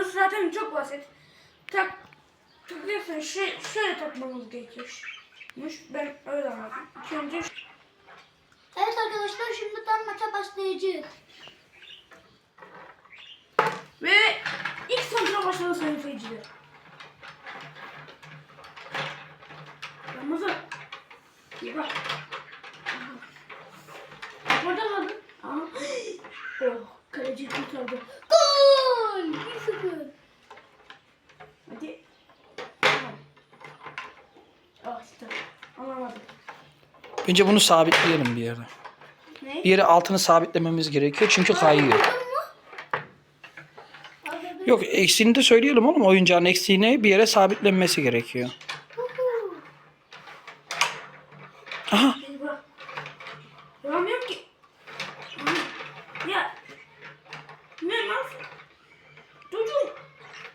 zaten çok basit. Tak tıklıyorsun şöyle, şöyle takmamız gerekiyormuş. Ben öyle anladım. İlk önce Evet arkadaşlar şimdiden maça başlayacağız. ve ilk santra başladı sayın seyirciler. Ramazan. Bir bak. Orada kaldı. Aa. Oh, kaleci kurtardı. Anlamadım. Bence bunu sabitleyelim bir yere. Ne? Bir yere altını sabitlememiz gerekiyor çünkü kayıyor. Yok eksiğini de söyleyelim oğlum. Oyuncağın eksiğini bir yere sabitlenmesi gerekiyor. Aha. Duramıyorum ki. Ya. Ne nasıl? Çocuğum.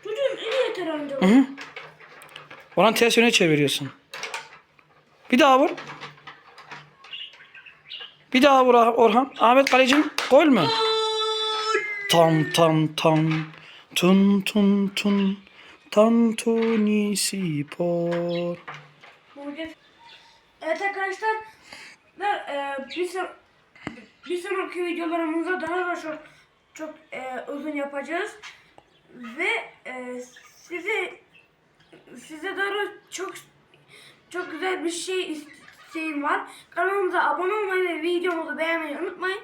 Çocuğum eli yeter anca. Hı hı. Oradan ters yöne çeviriyorsun. Bir daha vur. Bir daha vur Ah- Orhan. Ahmet kalecim gol mü? Tam tam tam. Tun tun tun. Tantuni spor. Mucize. Evet arkadaşlar. Da, e, bir, son, bir sonraki videolarımızda daha da çok çok e, uzun yapacağız. Ve e, size size doğru çok çok güzel bir şey isteğim var. Kanalımıza abone olmayı ve videomuzu beğenmeyi unutmayın.